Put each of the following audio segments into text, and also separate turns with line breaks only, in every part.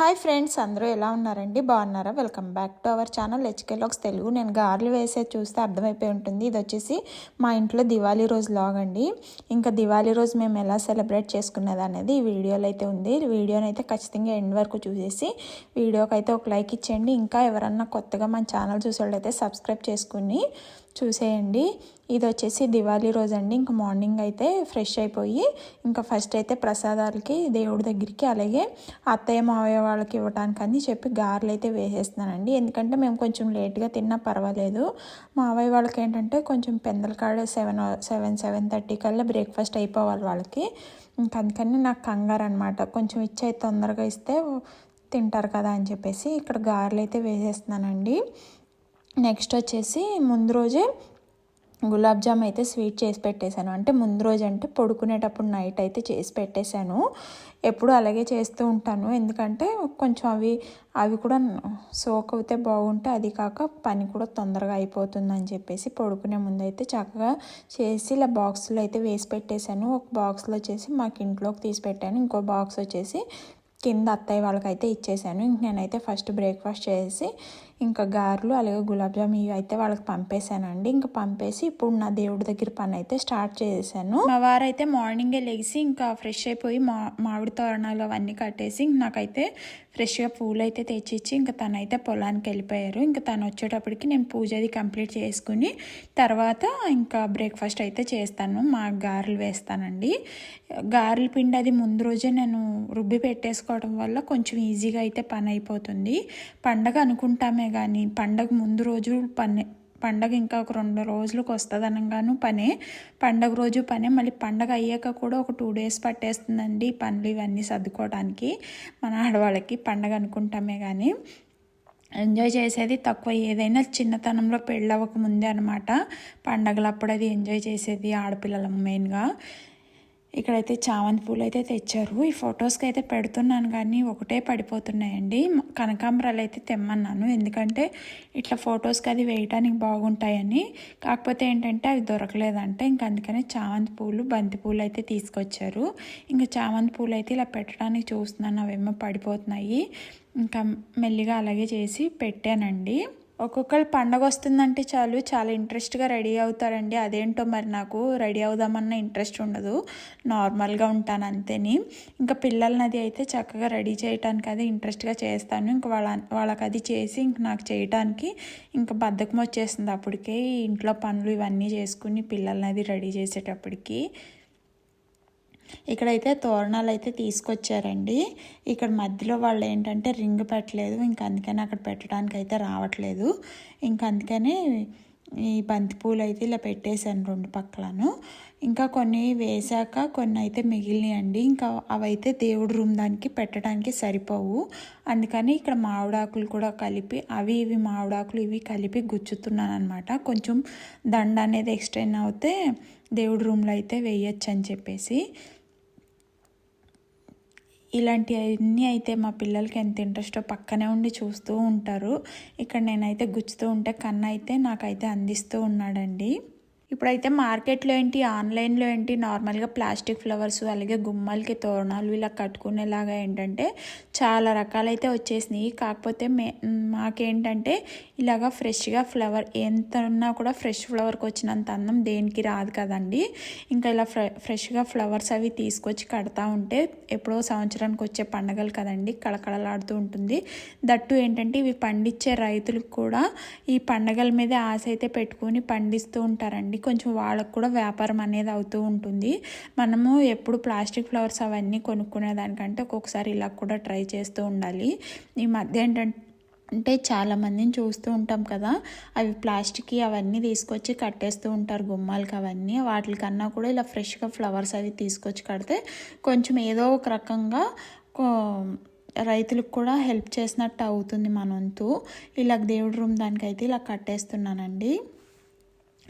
Hi friends అందరూ ఎలా ఉన్నారండి? బాగున్నారా? Welcome back to our channel HK vlogs Telugu నేను గార్లు వేసే చూస్తే అర్థమైపోయి ఉంటుంది. ఇది వచ్చేసి మా ఇంట్లో దివాళీ రోజు లాగ్ అండి. ఇంకా దివాళీ రోజు మేము ఎలా సెలబ్రేట్ చేసుకున్నది అనేది ఈ వీడియోలో అయితే ఉంది. వీడియోని అయితే ఖచ్చితంగా ఎండ్ వరకు చూసేసి వీడియోకి అయితే ఒక లైక్ ఇచ్చేయండి. ఇంకా ఎవరన్నా కొత్తగా మన ఛానల్ చూసేవాళ్ళైతే సబ్స్క్రైబ్ చేసుకుని చూసేయండి. ఇది వచ్చేసి దివాళీ రోజు అండి ఇంకా మార్నింగ్ అయితే ఫ్రెష్ అయిపోయి ఇంకా ఫస్ట్ అయితే ప్రసాదాలకి దేవుడి దగ్గరికి అలాగే అత్తయ్య మావయ్య వాళ్ళకి ఇవ్వడానికి అని చెప్పి గారెలు అయితే వేసేస్తున్నానండి. ఎందుకంటే మేము కొంచెం లేట్గా తిన్నా పర్వాలేదు. మావయ్య వాళ్ళకి ఏంటంటే కొంచెం పెందల కాడ సెవెన్ సెవెన్ సెవెన్ థర్టీ కల్లా బ్రేక్ఫాస్ట్ అయిపోవాలి వాళ్ళకి. ఇంకా అందుకని నాకు కంగారు అనమాట కొంచెం ఇచ్చే తొందరగా ఇస్తే తింటారు కదా అని చెప్పేసి ఇక్కడ గారెలు అయితే వేసేస్తున్నానండి. నెక్స్ట్ వచ్చేసి ముందు రోజే గులాబ్ జామ్ అయితే స్వీట్ చేసి పెట్టేశాను. అంటే ముందు రోజు అంటే పడుకునేటప్పుడు నైట్ అయితే చేసి పెట్టేశాను. ఎప్పుడు అలాగే చేస్తూ ఉంటాను. ఎందుకంటే కొంచెం అవి అవి కూడా సోక్ అవుతే బాగుంటే అది కాక పని కూడా తొందరగా అయిపోతుంది అని చెప్పేసి పడుకునే ముందు అయితే చక్కగా చేసి ఇలా బాక్స్లో అయితే వేసి పెట్టేశాను. ఒక బాక్స్లో వచ్చేసి మాకు ఇంట్లోకి తీసి పెట్టాను. ఇంకో బాక్స్ వచ్చేసి కింద అత్తయ్య వాళ్ళకైతే ఇచ్చేసాను ఇంక నేనైతే ఫస్ట్ బ్రేక్ఫాస్ట్ చేసి ఇంకా గారెలు అలాగే గులాబ్ జామ్ ఇవి అయితే వాళ్ళకి పంపేశానండి. ఇంకా పంపేసి ఇప్పుడు నా దేవుడి దగ్గర పని అయితే స్టార్ట్ చేశాను మా వారైతే మార్నింగే లేచి ఇంకా ఫ్రెష్ అయిపోయి మా మామిడి తోరణాలు అవన్నీ కట్టేసి నాకైతే ఫ్రెష్గా పూలు అయితే తెచ్చిచ్చి ఇంకా తనైతే పొలానికి వెళ్ళిపోయారు. ఇంకా తను వచ్చేటప్పటికి నేను పూజ అది కంప్లీట్ చేసుకుని తర్వాత ఇంకా బ్రేక్ఫాస్ట్ అయితే చేస్తాను. మా గారెలు వేస్తానండి. గారెల పిండి అది ముందు రోజే నేను రుబ్బి పెట్టేసుకోవడం వల్ల కొంచెం ఈజీగా అయితే పని అయిపోతుంది. పండగ అనుకుంటామే కానీ పండగ ముందు రోజు పని పండగ ఇంకా ఒక రెండు రోజులకు వస్తుంది అనగాను పనే పండగ రోజు పనే. మళ్ళీ పండగ అయ్యాక కూడా ఒక టూ డేస్ పట్టేస్తుందండి పనులు ఇవన్నీ సర్దుకోవడానికి మన ఆడవాళ్ళకి పండగ అనుకుంటామే కానీ. ఎంజాయ్ చేసేది తక్కువ. ఏదైనా చిన్నతనంలో పెళ్ళవక ముందే అనమాట పండగలప్పుడు అది ఎంజాయ్ చేసేది ఆడపిల్లలం మెయిన్గా. ఇక్కడైతే చామంతి పూలు అయితే తెచ్చారు. ఈ ఫొటోస్కి అయితే పెడుతున్నాను కానీ ఒకటే పడిపోతున్నాయండి. కనకాంబరాలు అయితే తెమ్మన్నాను. ఎందుకంటే ఇట్లా ఫొటోస్కి అది వేయటానికి బాగుంటాయని. కాకపోతే ఏంటంటే అవి దొరకలేదంటే. ఇంక అందుకనే చామంతి పూలు బంతి పూలు అయితే తీసుకొచ్చారు. ఇంకా చామంతి పూలు అయితే ఇలా పెట్టడానికి చూస్తున్నాను. అవేమో పడిపోతున్నాయి. ఇంకా మెల్లిగా అలాగే చేసి పెట్టానండి. ఒక్కొక్కరు పండగ వస్తుందంటే చాలు చాలా ఇంట్రెస్ట్గా రెడీ అవుతారండి. అదేంటో మరి నాకు రెడీ అవుదామన్న ఇంట్రెస్ట్ ఉండదు. నార్మల్గా ఉంటాను అంతేని. ఇంకా పిల్లల్ని అది అయితే చక్కగా రెడీ చేయడానికి అది ఇంట్రెస్ట్గా చేస్తాను. ఇంకా వాళ్ళ వాళ్ళకి అది చేసి ఇంక నాకు చేయడానికి ఇంకా బద్ధకం వచ్చేసింది అప్పటికే. ఇంట్లో పనులు ఇవన్నీ చేసుకుని పిల్లల్ని అది రెడీ చేసేటప్పటికి. ఇక్కడైతే తోరణాలు అయితే తీసుకొచ్చారండి. ఇక్కడ మధ్యలో వాళ్ళు ఏంటంటే రింగ్ పెట్టలేదు. ఇంకా అందుకని అక్కడ పెట్టడానికి అయితే రావట్లేదు. ఇంకా అందుకని ఈ బంతిపూలు అయితే ఇలా పెట్టేశాను రెండు పక్కలను. ఇంకా కొన్ని వేశాక కొన్ని అయితే మిగిలినాయండి. ఇంకా అవైతే దేవుడి రూమ్ దానికి పెట్టడానికి సరిపోవు. అందుకని ఇక్కడ మామిడాకులు కూడా కలిపి అవి ఇవి మామిడాకులు ఇవి కలిపి గుచ్చుతున్నాను అనమాట కొంచెం దండ అనేది ఎక్స్టెండ్ అవుతే దేవుడి రూమ్లో అయితే వేయచ్చు అని చెప్పేసి. ఇలాంటివన్నీ అయితే మా పిల్లలకి ఎంత ఇంట్రెస్టో పక్కనే ఉండి చూస్తూ ఉంటారు. ఇక్కడ నేనైతే గుచ్చుతూ ఉంటే కన్ను అయితే నాకైతే అందిస్తూ ఉన్నాడండి. ఇప్పుడైతే మార్కెట్లో ఏంటి ఆన్లైన్లో ఏంటి నార్మల్గా ప్లాస్టిక్ ఫ్లవర్స్ అలాగే గుమ్మలకి తోరణాలు ఇలా కట్టుకునేలాగా ఏంటంటే చాలా రకాలైతే వచ్చేసినాయి. కాకపోతే మే మాకేంటంటే ఇలాగా ఫ్రెష్గా ఫ్లవర్ ఎంత ఉన్నా కూడా ఫ్రెష్ ఫ్లవర్కి వచ్చినంత అందం దేనికి రాదు కదండి. ఇంకా ఇలా ఫ్రె ఫ్రెష్గా ఫ్లవర్స్ అవి తీసుకొచ్చి కడతా ఉంటే ఎప్పుడో సంవత్సరానికి వచ్చే పండగలు కదండి కళకళలాడుతూ ఉంటుంది. దట్టు ఏంటంటే ఇవి పండించే రైతులకు కూడా ఈ పండగల మీద ఆశ అయితే పెట్టుకొని పండిస్తూ ఉంటారండి. కొంచెం వాళ్ళకు కూడా వ్యాపారం అనేది అవుతూ ఉంటుంది. మనము ఎప్పుడు ప్లాస్టిక్ ఫ్లవర్స్ అవన్నీ కొనుక్కునే దానికంటే ఒక్కొక్కసారి ఇలా కూడా ట్రై చేస్తూ ఉండాలి. ఈ మధ్య ఏంటంటే అంటే చాలామందిని చూస్తూ ఉంటాం కదా. అవి ప్లాస్టిక్ అవన్నీ తీసుకొచ్చి కట్టేస్తూ ఉంటారు గుమ్మాలకి అవన్నీ. వాటికన్నా కూడా ఇలా ఫ్రెష్గా ఫ్లవర్స్ అవి తీసుకొచ్చి కడితే కొంచెం ఏదో ఒక రకంగా రైతులకు కూడా హెల్ప్ చేసినట్టు అవుతుంది మనంతు ఇలా దేవుడి రూమ్ దానికైతే ఇలా కట్టేస్తున్నానండి.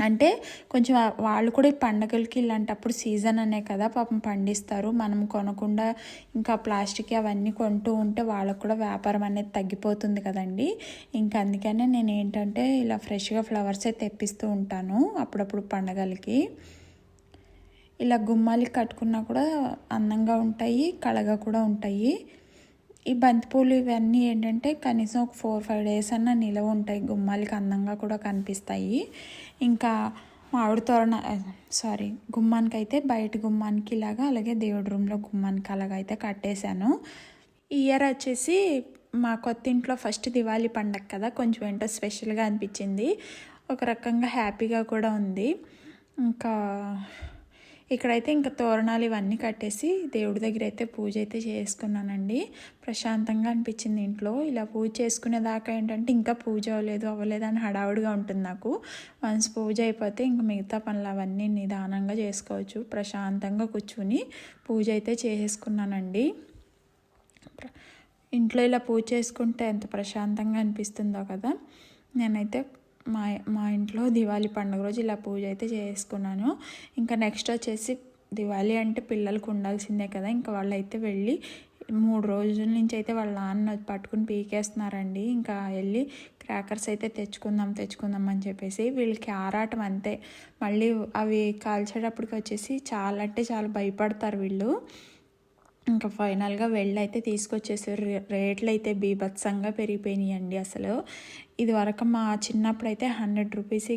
అంటే కొంచెం వాళ్ళు కూడా ఈ పండగలకి ఇలాంటప్పుడు సీజన్ అనే కదా పాపం పండిస్తారు. మనం కొనకుండా ఇంకా ప్లాస్టిక్ అవన్నీ కొంటూ ఉంటే వాళ్ళకు కూడా వ్యాపారం అనేది తగ్గిపోతుంది కదండి. ఇంకా అందుకనే నేను ఏంటంటే ఇలా ఫ్రెష్గా ఫ్లవర్స్ తెప్పిస్తూ ఉంటాను అప్పుడప్పుడు పండగలకి. ఇలా గుమ్మాలకి కట్టుకున్నా కూడా అందంగా ఉంటాయి కళగా కూడా ఉంటాయి. ఈ బంతిపూలు ఇవన్నీ ఏంటంటే కనీసం ఒక ఫోర్ ఫైవ్ డేస్ అన్న నిలవ ఉంటాయి. గుమ్మాలకి అందంగా కూడా కనిపిస్తాయి. ఇంకా మామిడి తోరణ సారీ గుమ్మానికి అయితే బయట గుమ్మానికి ఇలాగా అలాగే దేవుడి రూమ్లో గుమ్మానికి అలాగ అయితే కట్టేశాను. ఈ ఇయర్ వచ్చేసి మా కొత్త ఇంట్లో ఫస్ట్ దివాళీ పండగ కదా కొంచెం ఏంటో స్పెషల్గా అనిపించింది. ఒక రకంగా హ్యాపీగా కూడా ఉంది. ఇంకా ఇక్కడైతే ఇంకా తోరణాలు ఇవన్నీ కట్టేసి దేవుడి దగ్గర అయితే పూజ అయితే చేసుకున్నానండి. ప్రశాంతంగా అనిపించింది ఇంట్లో. ఇలా పూజ చేసుకునేదాకా ఏంటంటే ఇంకా పూజ అవ్వలేదు అవ్వలేదు అని హడావుడిగా ఉంటుంది నాకు. వన్స్ పూజ అయిపోతే ఇంకా మిగతా పనులు అవన్నీ నిదానంగా చేసుకోవచ్చు. ప్రశాంతంగా కూర్చుని పూజ అయితే చేసుకున్నానండి. ఇంట్లో ఇలా పూజ చేసుకుంటే ఎంత ప్రశాంతంగా అనిపిస్తుందో కదా. నేనైతే మా మా ఇంట్లో దివాళీ పండుగ రోజు ఇలా పూజ అయితే చేసుకున్నాను. ఇంకా నెక్స్ట్ వచ్చేసి దివాళీ అంటే పిల్లలకు ఉండాల్సిందే కదా. ఇంకా వాళ్ళైతే వెళ్ళి మూడు రోజుల నుంచి అయితే వాళ్ళ నాన్న పట్టుకుని పీకేస్తున్నారండి. ఇంకా వెళ్ళి క్రాకర్స్ అయితే తెచ్చుకుందాం తెచ్చుకుందాం అని చెప్పేసి వీళ్ళకి ఆరాటం అంతే. మళ్ళీ అవి కాల్చేటప్పటికి వచ్చేసి చాలా అంటే చాలా భయపడతారు వీళ్ళు. ఇంకా ఫైనల్గా వెళ్ళి అయితే తీసుకొచ్చేసారు. రేట్లు అయితే బీభత్సంగా పెరిగిపోయినాయండి అసలు. ఇది వరకు మా చిన్నప్పుడు అయితే హండ్రెడ్ రూపీస్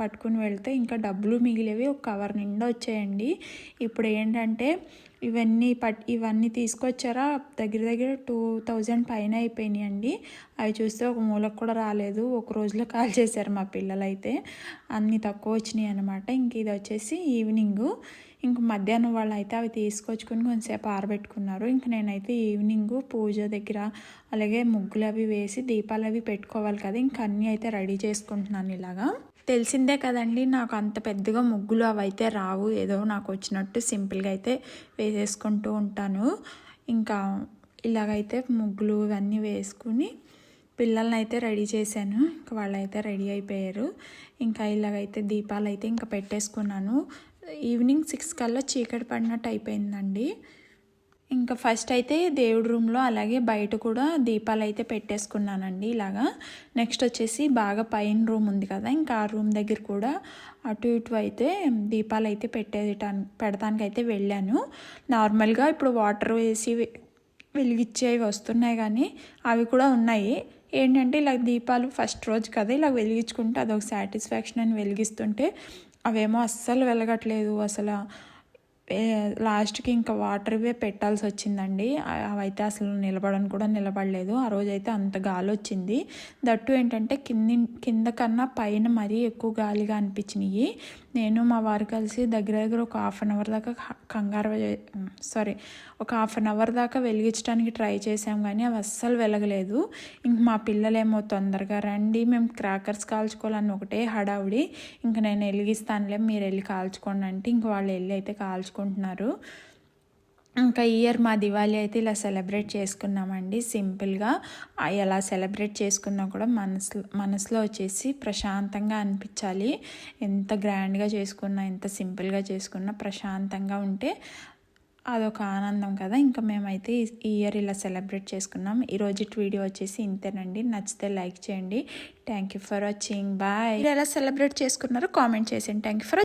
పట్టుకుని వెళ్తే ఇంకా డబ్బులు మిగిలేవి ఒక కవర్ నిండా వచ్చాయండి. ఇప్పుడు ఏంటంటే ఇవన్నీ పట్ ఇవన్నీ తీసుకొచ్చారా? దగ్గర దగ్గర టూ థౌజండ్ పైన అయిపోయినాయండి. అవి చూస్తే ఒక మూలకు కూడా రాలేదు. ఒక రోజులో కాల్ చేశారు మా పిల్లలు అయితే అన్నీ తక్కువ వచ్చినాయి అనమాట ఇంక ఇది వచ్చేసి ఈవినింగు. ఇంక మధ్యాహ్నం వాళ్ళు అయితే అవి తీసుకొచ్చుకొని కొంచెంసేపు ఆరబెట్టుకున్నారు. ఇంక నేనైతే ఈవినింగ్ పూజ దగ్గర అలాగే ముగ్గులు అవి వేసి దీపాలు అవి పెట్టుకోవాలి కదా ఇంక అన్నీ అయితే రెడీ చేసుకుంటున్నాను ఇలాగా. తెలిసిందే కదండి నాకు అంత పెద్దగా ముగ్గులు అవి అయితే రావు. ఏదో నాకు వచ్చినట్టు సింపుల్గా అయితే వేసేసుకుంటూ ఉంటాను. ఇంకా ఇలాగైతే ముగ్గులు ఇవన్నీ వేసుకుని పిల్లల్ని అయితే రెడీ చేశాను. ఇంకా వాళ్ళైతే రెడీ అయిపోయారు. ఇంకా ఇలాగైతే దీపాలు అయితే ఇంకా పెట్టేసుకున్నాను. ఈవినింగ్ సిక్స్ కల్లా చీకటి పడినట్టు అయిపోయిందండి. ఇంకా ఫస్ట్ అయితే దేవుడి రూమ్లో అలాగే బయట కూడా దీపాలు అయితే పెట్టేసుకున్నానండి ఇలాగా. నెక్స్ట్ వచ్చేసి బాగా పైన రూమ్ ఉంది కదా ఇంకా ఆ రూమ్ దగ్గర కూడా అటు ఇటు అయితే దీపాలు అయితే పెట్టేటాను పెడతానికి అయితే వెళ్ళాను. నార్మల్గా ఇప్పుడు వాటర్ వేసి వెలిగించేవి వస్తున్నాయి కానీ అవి కూడా ఉన్నాయి. ఏంటంటే ఇలా దీపాలు ఫస్ట్ రోజు కదా ఇలా వెలిగించుకుంటే అదొక సాటిస్ఫాక్షన్ అని వెలిగిస్తుంటే అవేమో అస్సలు వెలగట్లేదు అసలు. లాస్ట్కి ఇంకా వాటర్వే పెట్టాల్సి వచ్చిందండి. అవైతే అసలు నిలబడని కూడా నిలబడలేదు. ఆ రోజైతే అంత గాలి వచ్చింది. దట్టు ఏంటంటే కింది కింద కన్నా పైన మరీ ఎక్కువ గాలిగా అనిపించినాయి. నేను మా వారు కలిసి దగ్గర దగ్గర ఒక హాఫ్ అన్ అవర్ దాకా కంగారు సారీ ఒక హాఫ్ అన్ అవర్ దాకా వెలిగించడానికి ట్రై చేసాం కానీ అవి అస్సలు వెలగలేదు. ఇంక మా పిల్లలేమో తొందరగా రండి మేము క్రాకర్స్ కాల్చుకోవాలని ఒకటే హడావుడి. ఇంక నేను వెలిగిస్తానులే మీరు వెళ్ళి కాల్చుకోండి అంటే ఇంక వాళ్ళు వెళ్ళి అయితే చేసుకుంటున్నారు. ఇంకా ఇయర్ మా దివాళీ అయితే ఇలా సెలబ్రేట్ చేసుకున్నామండి సింపుల్గా. ఎలా సెలబ్రేట్ చేసుకున్నా కూడా మనసు మనసులో వచ్చేసి ప్రశాంతంగా అనిపించాలి. ఎంత గ్రాండ్గా చేసుకున్నా ఎంత సింపుల్గా చేసుకున్నా ప్రశాంతంగా ఉంటే అదొక ఆనందం కదా. ఇంకా మేమైతే ఈ ఇయర్ ఇలా సెలబ్రేట్ చేసుకున్నాం. ఈరోజు వీడియో వచ్చేసి ఇంతేనండి. నచ్చితే లైక్ చేయండి. Thank you for watching. Bye. ఎలా సెలబ్రేట్ చేసుకున్నారో కామెంట్ చేసేయండి. Thank you for